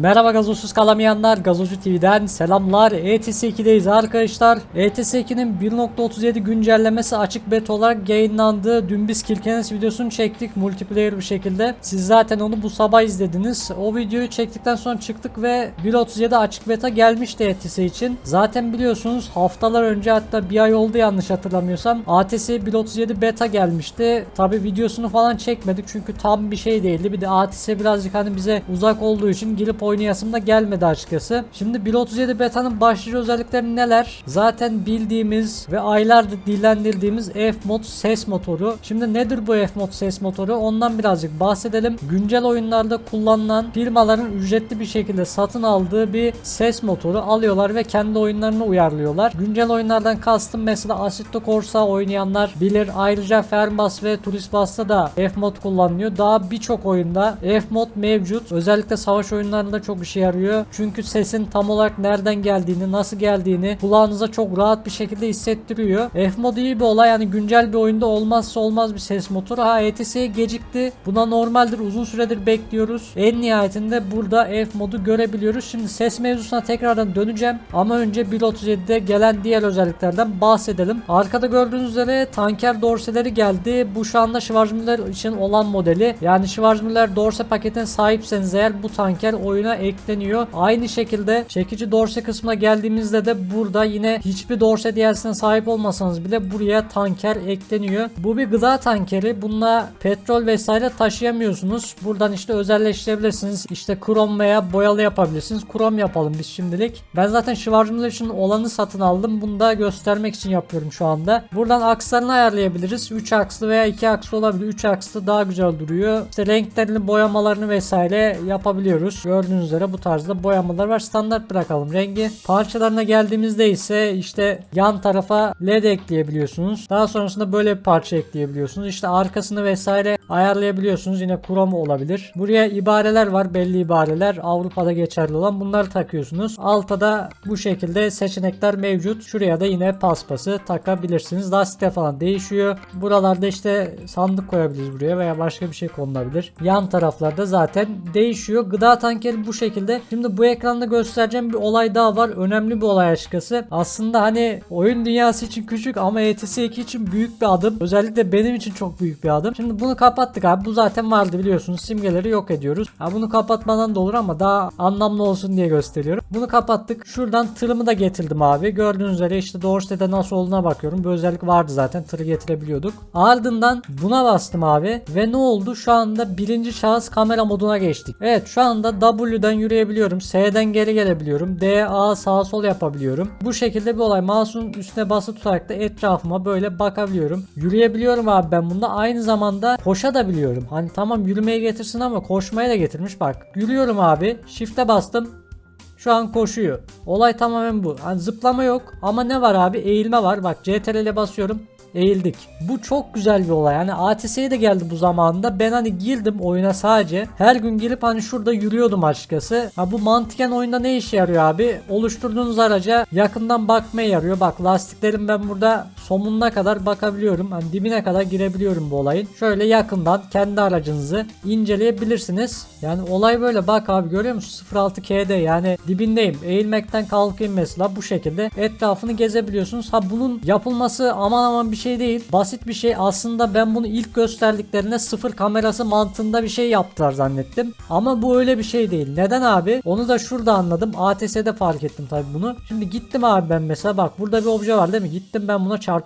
Merhaba gazozsuz kalamayanlar, Gazozu TV'den selamlar. ETS 2'deyiz arkadaşlar. ETS 2'nin 1.37 güncellemesi açık beta olarak yayınlandı. Dün biz Kirkenes videosunu çektik multiplayer bir şekilde. Siz zaten onu bu sabah izlediniz. O videoyu çektikten sonra çıktık ve 1.37 açık beta gelmişti ETS için. Zaten biliyorsunuz haftalar önce hatta bir ay oldu yanlış hatırlamıyorsam. ATS 1.37 beta gelmişti. Tabi videosunu falan çekmedik çünkü tam bir şey değildi. Bir de ATS birazcık hani bize uzak olduğu için girip oynayasım da gelmedi açıkçası. Şimdi 1.37 beta'nın başlıca özellikleri neler? Zaten bildiğimiz ve aylardır dillendirdiğimiz F-Mod ses motoru. Şimdi nedir bu F-Mod ses motoru? Ondan birazcık bahsedelim. Güncel oyunlarda kullanılan firmaların ücretli bir şekilde satın aldığı bir ses motoru alıyorlar ve kendi oyunlarına uyarlıyorlar. Güncel oyunlardan kastım mesela Assetto Corsa oynayanlar bilir. Ayrıca Fernbus ve Turist Bus'ta da F-Mod kullanılıyor. Daha birçok oyunda F-Mod mevcut. Özellikle savaş oyunlarında çok işe yarıyor. Çünkü sesin tam olarak nereden geldiğini, nasıl geldiğini kulağınıza çok rahat bir şekilde hissettiriyor. F-Mod iyi bir olay. Yani güncel bir oyunda olmazsa olmaz bir ses motoru. Ha ETS'ye gecikti. Buna normaldir. Uzun süredir bekliyoruz. En nihayetinde burada F-Mod'u görebiliyoruz. Şimdi ses mevzusuna tekrardan döneceğim. Ama önce 1.37'de gelen diğer özelliklerden bahsedelim. Arkada gördüğünüz üzere tanker dorseleri geldi. Bu şu anda Schwarzmüller için olan modeli. Yani Schwarzmüller dorse paketine sahipseniz eğer bu tanker oyuna ekleniyor. Aynı şekilde çekici dorse kısmına geldiğimizde de burada yine hiçbir dorse DLC'sine sahip olmasanız bile buraya tanker ekleniyor. Bu bir gıda tankeri. Bununla petrol vesaire taşıyamıyorsunuz. Buradan işte özelleştirebilirsiniz. İşte krom veya boyalı yapabilirsiniz. Krom yapalım biz şimdilik. Ben zaten Schwarzmüller için olanı satın aldım. Bunu da göstermek için yapıyorum şu anda. Buradan akslarını ayarlayabiliriz. 3 akslı veya 2 akslı olabilir. 3 akslı daha güzel duruyor. İşte renklerini boyamalarını vesaire yapabiliyoruz. Gördüğünüz üzere bu tarzda boyamalar var. Standart bırakalım rengi. Parçalarına geldiğimizde ise işte yan tarafa led ekleyebiliyorsunuz. Daha sonrasında böyle bir parça ekleyebiliyorsunuz. İşte arkasını vesaire ayarlayabiliyorsunuz. Yine krom olabilir. Buraya ibareler var. Belli ibareler. Avrupa'da geçerli olan. Bunları takıyorsunuz. Altta da bu şekilde seçenekler mevcut. Şuraya da yine paspası takabilirsiniz. Lastikte falan değişiyor. Buralarda işte sandık koyabiliriz buraya veya başka bir şey konulabilir. Yan taraflarda zaten değişiyor. Gıda tankeri bu şekilde. Şimdi bu ekranda göstereceğim bir olay daha var. Önemli bir olay açıkçası. Aslında hani oyun dünyası için küçük ama ETS 2 için büyük bir adım. Özellikle benim için çok büyük bir adım. Şimdi bunu kapattık abi. Bu zaten vardı biliyorsunuz. Simgeleri yok ediyoruz. Ha bunu kapatmadan da olur ama daha anlamlı olsun diye gösteriyorum. Bunu kapattık. Şuradan tırımı da getirdim abi. Gördüğünüz üzere işte Doorsted'e nasıl olduğuna bakıyorum. Bu özellik vardı zaten. Tırı getirebiliyorduk. Ardından buna bastım abi. Ve ne oldu? Şu anda birinci şahıs kamera moduna geçtik. Evet şu anda W'den yürüyebiliyorum. S'den geri gelebiliyorum. D, A sağ sol yapabiliyorum. Bu şekilde bir olay. Mouse'un üstüne basılı tutarak da etrafıma böyle bakabiliyorum. Yürüyebiliyorum abi ben bunda. Aynı zamanda koşa da biliyorum. Hani tamam yürümeye getirsin ama koşmaya da getirmiş bak. Yürüyorum abi. Shift'e bastım. Şu an koşuyor. Olay tamamen bu. Hani zıplama yok ama ne var abi? Eğilme var. Bak CTRL ile basıyorum. Eğildik. Bu çok güzel bir olay. Yani ATS'ye de geldi bu zamanında. Ben hani girdim oyuna sadece. Her gün girip hani şurada yürüyordum açıkçası. Ha bu mantıken oyunda ne işe yarıyor abi? Oluşturduğunuz araca yakından bakmaya yarıyor. Bak lastiklerim ben burada somununa kadar bakabiliyorum. Hani dibine kadar girebiliyorum bu olayın. Şöyle yakından kendi aracınızı inceleyebilirsiniz. Yani olay böyle bak abi görüyor musun 06 KD yani dibindeyim. Eğilmekten kalkayım mesela bu şekilde etrafını gezebiliyorsunuz. Ha bunun yapılması aman aman bir şey değil. Basit bir şey. Aslında ben bunu ilk gösterdiklerinde sıfır kamerası mantığında bir şey yaptılar zannettim. Ama bu öyle bir şey değil. Neden abi? Onu da şurada anladım. ATS'de fark ettim tabii bunu. Şimdi gittim abi ben mesela bak burada bir obje var değil mi? Gittim ben buna çarptım.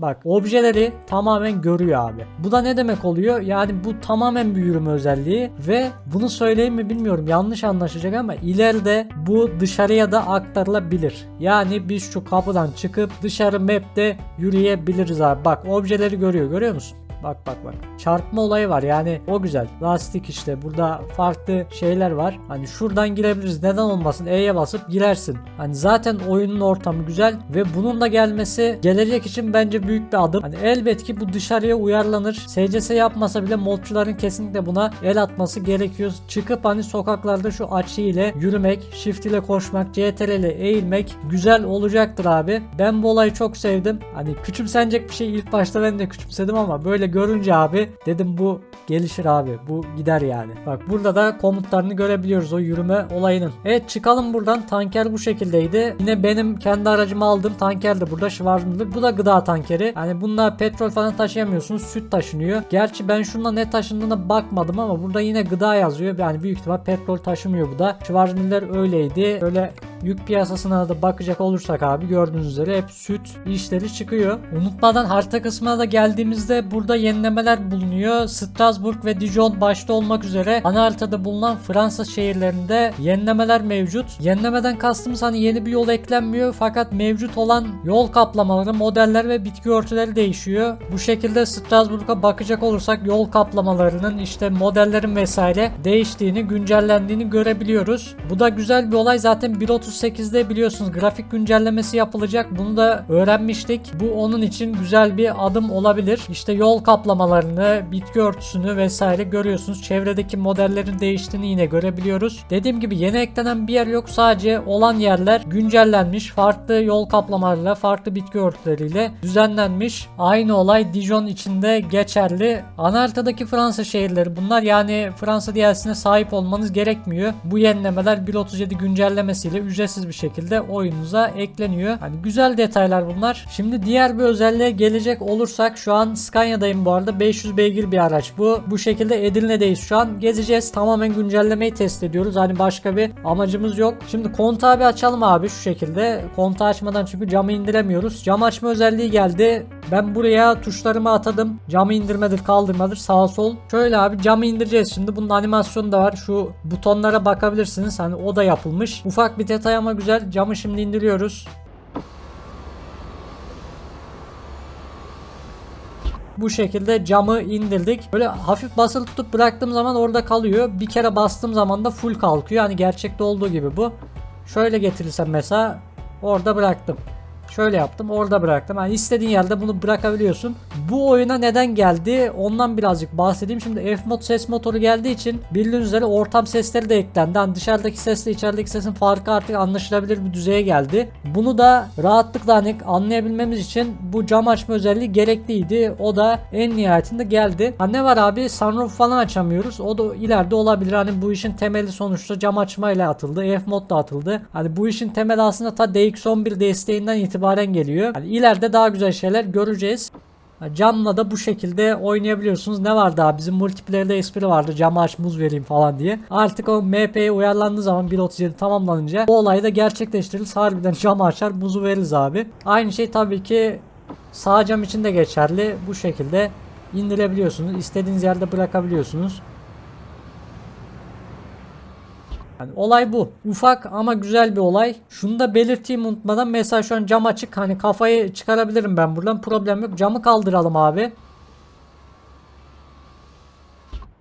Bak objeleri tamamen görüyor abi. Bu da ne demek oluyor? Yani bu tamamen bir yürüme özelliği ve bunu söyleyeyim mi bilmiyorum yanlış anlaşılacak ama ileride bu dışarıya da aktarılabilir. Yani biz şu kapıdan çıkıp dışarı map'te yürüyebiliriz abi. Bak objeleri görüyor görüyor musun? Bak bak bak. Çarpma olayı var yani o güzel. Lastik işte burada farklı şeyler var. Hani şuradan girebiliriz. Neden olmasın? E'ye basıp girersin. Hani zaten oyunun ortamı güzel ve bunun da gelmesi gelecek için bence büyük bir adım. Hani elbet ki bu dışarıya uyarlanır. SCS yapmasa bile modcuların kesinlikle buna el atması gerekiyor. Çıkıp hani sokaklarda şu açı ile yürümek, shift ile koşmak, CTRL ile eğilmek güzel olacaktır abi. Ben bu olayı çok sevdim. Hani küçümsenecek bir şey ilk başta ben de küçümsedim ama böyle görünce abi dedim bu gelişir abi. Bu gider yani. Bak burada da komutlarını görebiliyoruz o yürüme olayının. Evet çıkalım buradan. Tanker bu şekildeydi. Yine benim kendi aracımı aldım. Tanker de burada Schwarzmüller. Bu da gıda tankeri. Yani bunlar petrol falan taşıyamıyorsunuz. Süt taşınıyor. Gerçi ben şundan ne taşındığına bakmadım ama burada yine gıda yazıyor. Yani büyük ihtimal petrol taşımıyor bu da. Schwarzmüller öyleydi. Öyle Yük piyasasına da bakacak olursak abi gördüğünüz üzere hep süt işleri çıkıyor. Unutmadan harita kısmına da geldiğimizde burada yenilemeler bulunuyor. Strasbourg ve Dijon başta olmak üzere ana haritada bulunan Fransa şehirlerinde yenilemeler mevcut. Yenilemeden kastımız hani yeni bir yol eklenmiyor fakat mevcut olan yol kaplamaları, modeller ve bitki örtüleri değişiyor. Bu şekilde Strasbourg'a bakacak olursak yol kaplamalarının işte modellerin vesaire değiştiğini, güncellendiğini görebiliyoruz. Bu da güzel bir olay zaten 1.38'de biliyorsunuz grafik güncellemesi yapılacak. Bunu da öğrenmiştik. Bu onun için güzel bir adım olabilir. İşte yol kaplamalarını, bitki örtüsünü vesaire görüyorsunuz. Çevredeki modellerin değiştiğini yine görebiliyoruz. Dediğim gibi yeni eklenen bir yer yok. Sadece olan yerler güncellenmiş. Farklı yol kaplamalarıyla, farklı bitki örtüleriyle düzenlenmiş. Aynı olay Dijon içinde geçerli. Ana Fransa şehirleri bunlar. Yani Fransa DLC'sine sahip olmanız gerekmiyor. Bu yenilemeler 1.37 güncellemesiyle ücretsiz bir şekilde oyununuza ekleniyor. Hani güzel detaylar bunlar. Şimdi diğer bir özelliğe gelecek olursak şu an Scania'dayım bu arada. 500 beygir bir araç bu. Bu şekilde Edirne'deyiz şu an. Gezeceğiz. Tamamen güncellemeyi test ediyoruz. Hani başka bir amacımız yok. Şimdi kontağı bir açalım abi şu şekilde. Kontağı açmadan çünkü camı indiremiyoruz. Cam açma özelliği geldi. Ben buraya tuşlarımı atadım. Camı indirmedir kaldırmadır sağ sol. Şöyle abi camı indireceğiz şimdi. Bunun animasyonu da var. Şu butonlara bakabilirsiniz. Hani o da yapılmış. Ufak bir detay ama güzel. Camı şimdi indiriyoruz. Bu şekilde camı indirdik. Böyle hafif basılı tutup bıraktığım zaman orada kalıyor. Bir kere bastığım zaman da full kalkıyor. Hani gerçekte olduğu gibi bu. Şöyle getirirsem mesela orada bıraktım. Şöyle yaptım orada bıraktım. Yani istediğin yerde bunu bırakabiliyorsun. Bu oyuna neden geldi ondan birazcık bahsedeyim. Şimdi F-Mod ses motoru geldiği için bildiğiniz üzere ortam sesleri de eklendi. Hani dışarıdaki sesle içerideki sesin farkı artık anlaşılabilir bir düzeye geldi. Bunu da rahatlıkla hani anlayabilmemiz için bu cam açma özelliği gerekliydi. O da en nihayetinde geldi. Ha ne var abi sunroof falan açamıyoruz. O da ileride olabilir. Hani bu işin temeli sonuçta cam açmayla atıldı. F-Mod da atıldı. Hani bu işin temeli aslında ta DX11 desteğinden itibaren itibaren geliyor. Yani ileride daha güzel şeyler göreceğiz. Camla da bu şekilde oynayabiliyorsunuz. Ne vardı abi? Bizim multiplayer'de espri vardı. Camı aç muz vereyim falan diye. Artık o MP'ye uyarlandığı zaman 1.37 tamamlanınca bu olay da gerçekleştirilir. Harbiden camı açar muzu veririz abi. Aynı şey tabii ki sağ cam için de geçerli. Bu şekilde indirebiliyorsunuz. İstediğiniz yerde bırakabiliyorsunuz. Yani olay bu. Ufak ama güzel bir olay. Şunu da belirteyim unutmadan. Mesela şu an cam açık. Hani kafayı çıkarabilirim ben buradan. Problem yok. Camı kaldıralım abi.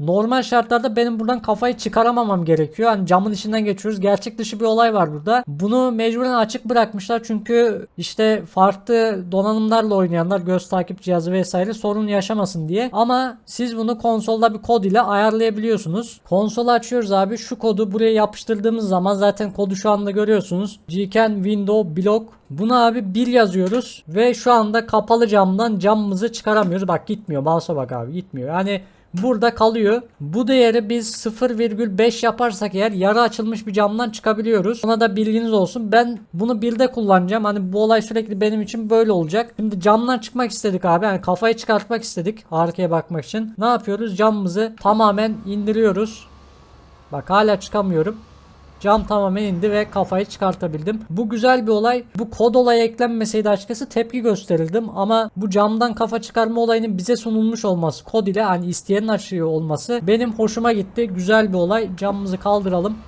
Normal şartlarda benim buradan kafayı çıkaramamam gerekiyor. Hani camın içinden geçiyoruz. Gerçek dışı bir olay var burada. Bunu mecburen açık bırakmışlar çünkü işte farklı donanımlarla oynayanlar göz takip cihazı vesaire sorun yaşamasın diye. Ama siz bunu konsolda bir kod ile ayarlayabiliyorsunuz. Konsolu açıyoruz abi. Şu kodu buraya yapıştırdığımız zaman zaten kodu şu anda görüyorsunuz. Gken window block Buna abi 1 yazıyoruz ve şu anda kapalı camdan camımızı çıkaramıyoruz. Bak gitmiyor. Mouse'a bak abi gitmiyor. Yani burada kalıyor. Bu değeri biz 0,5 yaparsak eğer yarı açılmış bir camdan çıkabiliyoruz. Ona da bilginiz olsun. Ben bunu 1'de kullanacağım. Hani bu olay sürekli benim için böyle olacak. Şimdi camdan çıkmak istedik abi. Yani kafayı çıkartmak istedik. Arkaya bakmak için. Ne yapıyoruz? Camımızı tamamen indiriyoruz. Bak hala çıkamıyorum. Cam tamamen indi ve kafayı çıkartabildim. Bu güzel bir olay. Bu kod olayı eklenmeseydi açıkçası tepki gösterildim ama bu camdan kafa çıkarma olayının bize sunulmuş olması kod ile hani isteyenin açıyor olması benim hoşuma gitti. Güzel bir olay. Camımızı kaldıralım.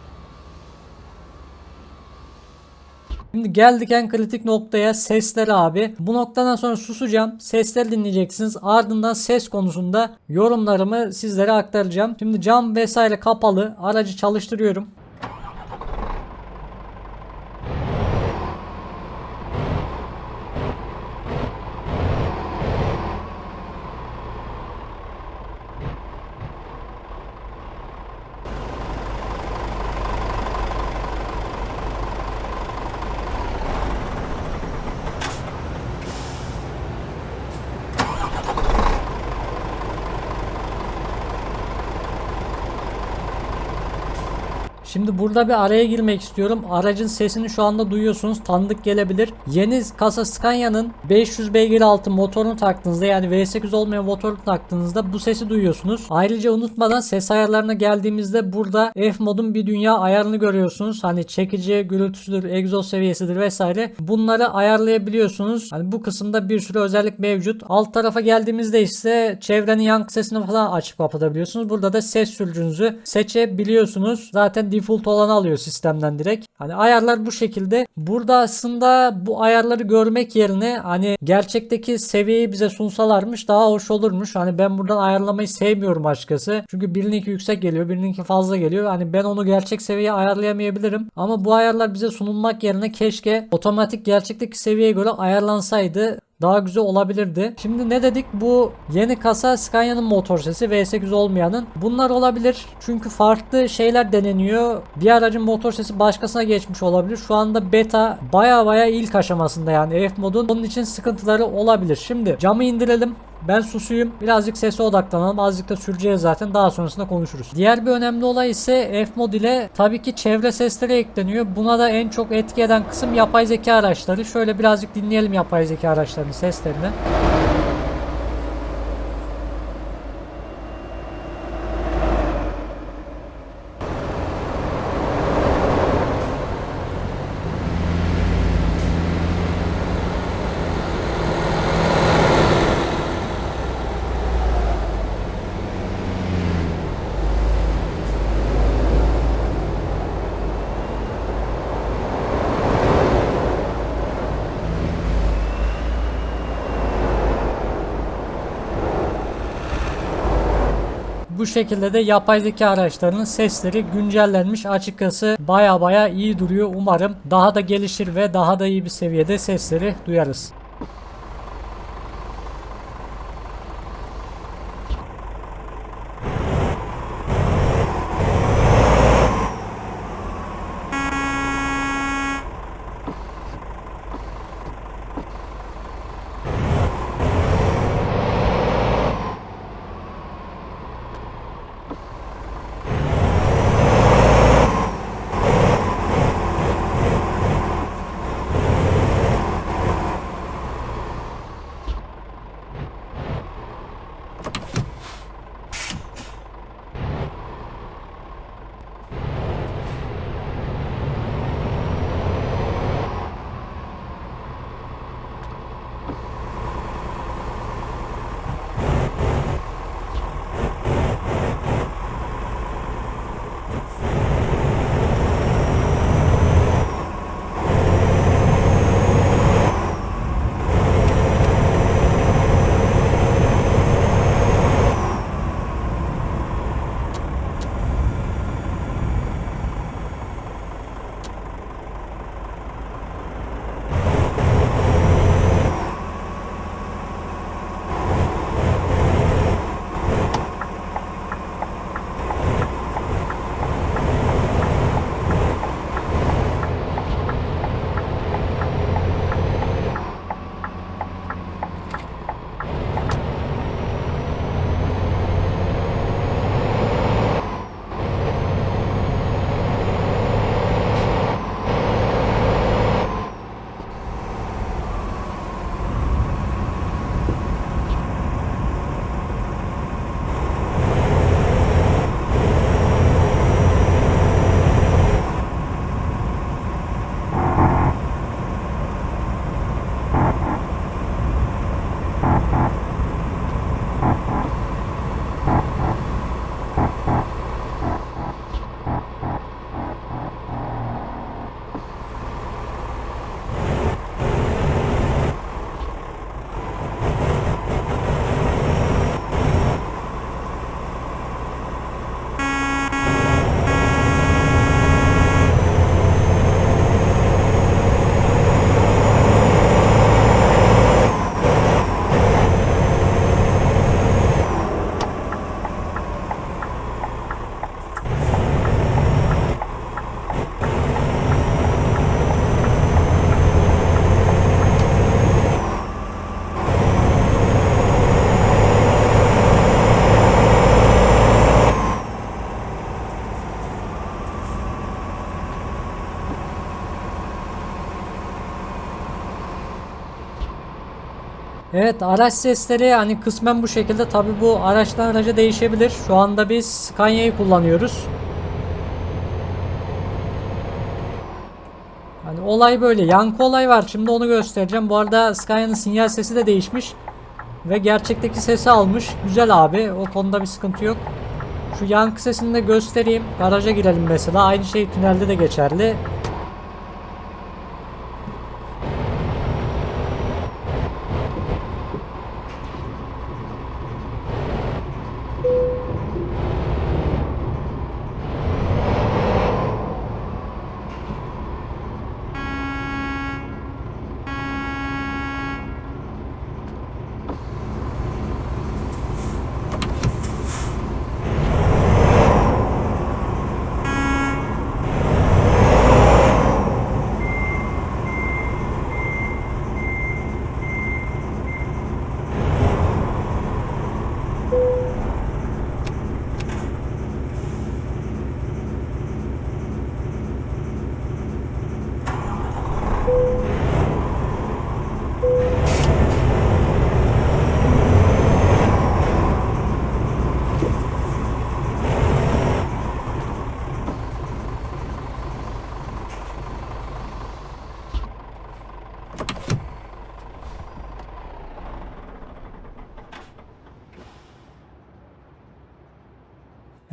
Şimdi geldik en kritik noktaya sesler abi. Bu noktadan sonra susacağım. Sesleri dinleyeceksiniz. Ardından ses konusunda yorumlarımı sizlere aktaracağım. Şimdi cam vesaire kapalı. Aracı çalıştırıyorum. Şimdi burada bir araya girmek istiyorum. Aracın sesini şu anda duyuyorsunuz. Tanıdık gelebilir. Yeni kasa Scania'nın 500 beygir altı motorunu taktığınızda yani V8 olmayan motorunu taktığınızda bu sesi duyuyorsunuz. Ayrıca unutmadan ses ayarlarına geldiğimizde burada F modun bir dünya ayarını görüyorsunuz. Hani çekici, gürültüsüdür, egzoz seviyesidir vesaire. Bunları ayarlayabiliyorsunuz. Hani bu kısımda bir sürü özellik mevcut. Alt tarafa geldiğimizde ise çevrenin yankı sesini falan açıp kapatabiliyorsunuz. Burada da ses sürücünüzü seçebiliyorsunuz. Zaten default olanı alıyor sistemden direkt. Hani ayarlar bu şekilde. Burada aslında bu ayarları görmek yerine hani gerçekteki seviyeyi bize sunsalarmış daha hoş olurmuş. Hani ben buradan ayarlamayı sevmiyorum açıkçası. Çünkü birininki yüksek geliyor, birininki fazla geliyor. Hani ben onu gerçek seviyeye ayarlayamayabilirim. Ama bu ayarlar bize sunulmak yerine keşke otomatik gerçekteki seviyeye göre ayarlansaydı daha güzel olabilirdi. Şimdi ne dedik? Bu yeni kasa Scania'nın motor sesi V8 olmayanın. Bunlar olabilir. Çünkü farklı şeyler deneniyor. Bir aracın motor sesi başkasına geçmiş olabilir. Şu anda beta baya baya ilk aşamasında yani F modun. Onun için sıkıntıları olabilir. Şimdi camı indirelim. Ben susuyum. Birazcık sese odaklanalım. Azıcık da süreceğiz zaten. Daha sonrasında konuşuruz. Diğer bir önemli olay ise F mod ile tabii ki çevre sesleri ekleniyor. Buna da en çok etki eden kısım yapay zeka araçları. Şöyle birazcık dinleyelim yapay zeka araçlarının seslerini. Bu şekilde de yapay zeka araçlarının sesleri güncellenmiş. Açıkçası baya baya iyi duruyor. Umarım daha da gelişir ve daha da iyi bir seviyede sesleri duyarız. Evet araç sesleri hani kısmen bu şekilde tabi bu araçtan araca değişebilir. Şu anda biz Scania'yı kullanıyoruz. Hani olay böyle. Yankı olay var. Şimdi onu göstereceğim. Bu arada Scania'nın sinyal sesi de değişmiş. Ve gerçekteki sesi almış. Güzel abi. O konuda bir sıkıntı yok. Şu yankı sesini de göstereyim. Garaja girelim mesela. Aynı şey tünelde de geçerli.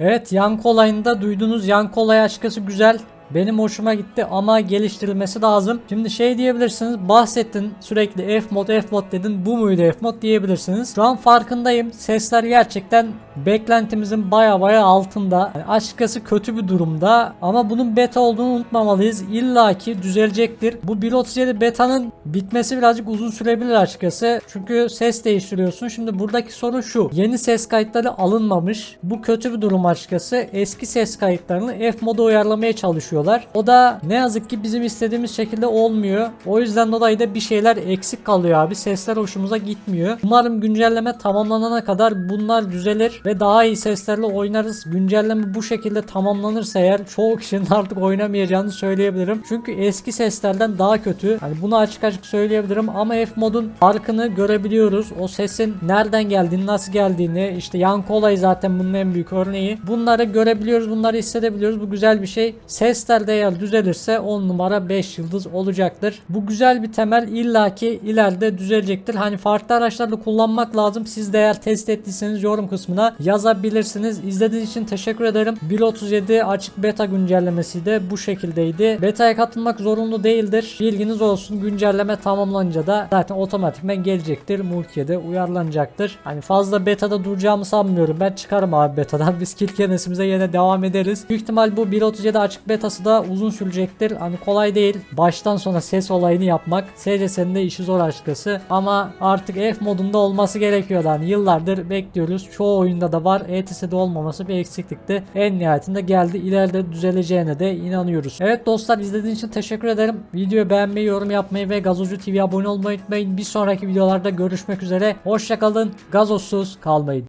Evet yankı olayında duyduğunuz yankı olayı açıkçası güzel. Benim hoşuma gitti ama geliştirilmesi lazım. Şimdi şey diyebilirsiniz bahsettin sürekli F mod F mod dedin bu muydu F mod diyebilirsiniz. Şu an farkındayım sesler gerçekten beklentimizin baya baya altında. Yani açıkçası kötü bir durumda ama bunun beta olduğunu unutmamalıyız. İlla ki düzelecektir. Bu 1.37 betanın bitmesi birazcık uzun sürebilir açıkçası. Çünkü ses değiştiriyorsun. Şimdi buradaki sorun şu. Yeni ses kayıtları alınmamış. Bu kötü bir durum açıkçası. Eski ses kayıtlarını F moda uyarlamaya çalışıyorlar. O da ne yazık ki bizim istediğimiz şekilde olmuyor. O yüzden dolayı da bir şeyler eksik kalıyor abi. Sesler hoşumuza gitmiyor. Umarım güncelleme tamamlanana kadar bunlar düzelir ve daha iyi seslerle oynarız. Güncelleme bu şekilde tamamlanırsa eğer çoğu kişinin artık oynamayacağını söyleyebilirim. Çünkü eski seslerden daha kötü. Hani bunu açık açık söyleyebilirim ama F modun farkını görebiliyoruz. O sesin nereden geldiğini, nasıl geldiğini, işte yankı olayı zaten bunun en büyük örneği. Bunları görebiliyoruz, bunları hissedebiliyoruz. Bu güzel bir şey. Sesler de eğer düzelirse 10 numara 5 yıldız olacaktır. Bu güzel bir temel illaki ileride düzelecektir. Hani farklı araçlarla kullanmak lazım. Siz de eğer test ettiyseniz yorum kısmına yazabilirsiniz. İzlediğiniz için teşekkür ederim. 1.37 açık beta güncellemesi de bu şekildeydi. Beta'ya katılmak zorunlu değildir. Bilginiz olsun. Güncelleme tamamlanınca da zaten otomatikmen gelecektir. Mulkiye'de uyarlanacaktır. Hani fazla betada duracağımı sanmıyorum. Ben çıkarım abi betadan. Biz kilkenesimize yine devam ederiz. Büyük ihtimal bu 1.37 açık betası da uzun sürecektir. Hani kolay değil. Baştan sona ses olayını yapmak. SCS'nin de işi zor açıkçası. Ama artık F modunda olması gerekiyor. Hani yıllardır bekliyoruz. Çoğu oyunda da var. ETS'de olmaması bir eksiklikti. En nihayetinde geldi. İleride düzeleceğine de inanıyoruz. Evet dostlar izlediğiniz için teşekkür ederim. Videoyu beğenmeyi, yorum yapmayı ve Gazozcu TV'ye abone olmayı unutmayın. Bir sonraki videolarda görüşmek üzere. Hoşçakalın. Gazozsuz kalmayın.